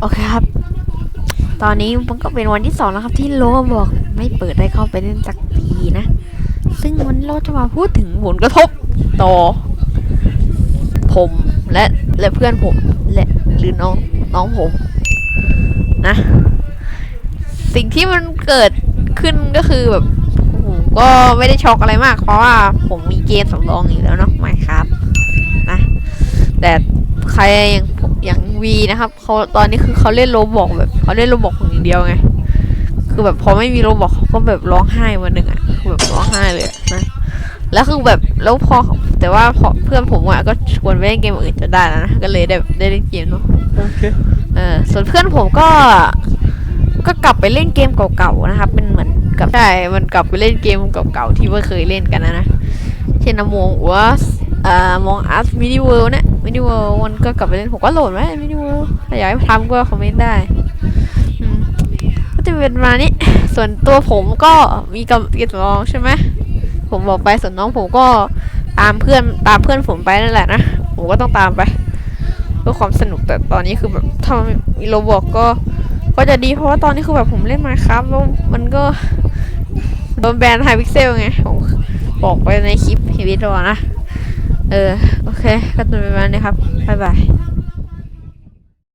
โอเคครับ ตอนนี้มันก็เป็นวันที่สองแล้วครับ ที่โลบอก ไม่เปิดได้เข้าไปเล่นสักทีนะ ซึ่งวันนี้เราจะมาพูดถึงผลกระทบต่อ ผมและและเพื่อนผมและหรือน้องน้องผมนะ สิ่งที่มันเกิดขึ้นก็คือแบบผมก็ไม่ได้ช็อกอะไรมาก เพราะว่าผมมีเกมสำรองอยู่แล้วเนาะไม่ครับนะแต่ใครอย่าง ผมอย่างวีนะครับเขาตอนนี้คือเขาเล่นโรบอกแบบเขาเล่นโรบอกอย่างเดียวไง คือแบบพอไม่มีโรบอกเขาก็แบบร้องไห้วันหนึ่งอะคือแบบร้องไห้เลยอะนะ แล้วคือแบบแล้วพอแต่ว่าพอเพื่อนผมอะก็ชวนไปเล่นเกมอื่นจะได้แล้วนะก็เลยได้ได้เล่นเกมเนาะโอเคเออส่วนเพื่อนผมก็ก็กลับไปเล่นเกมเก่าๆนะครับเป็นเหมือนกับใช่มันกลับไปเล่นเกมเก่าๆที่ว่าเคยเล่นกันนะนะเช่นมองว่า อ่ามองอาร์ตมินิเวิลด์เนี่ยมินิเวิลด์มันก็กลับไปเล่นผมก็โหลดไว้มินิเวิลด์ถ้าอยากให้ทำก็คอมเมนต์ได้ก็จะเป็นมานี้ส่วนตัวผมก็มีกับเกมสำรองใช่ไหมผมบอกไปส่วนน้องผมก็ตามเพื่อนตามเพื่อนผมไปนั่นแหละนะผมก็ต้องตามไปเพื่อความสนุกแต่ตอนนี้คือแบบถ้ามีโรบอกก็ก็จะดีเพราะว่าตอนนี้คือแบบผมเล่นมาครับแล้วมันก็โดนแบนไฮพิกเซลไงผมบอกไปในคลิปวิดีโอนะ เออ โอเค ก็จะเป็นประมาณนี้ครับ บ๊ายบาย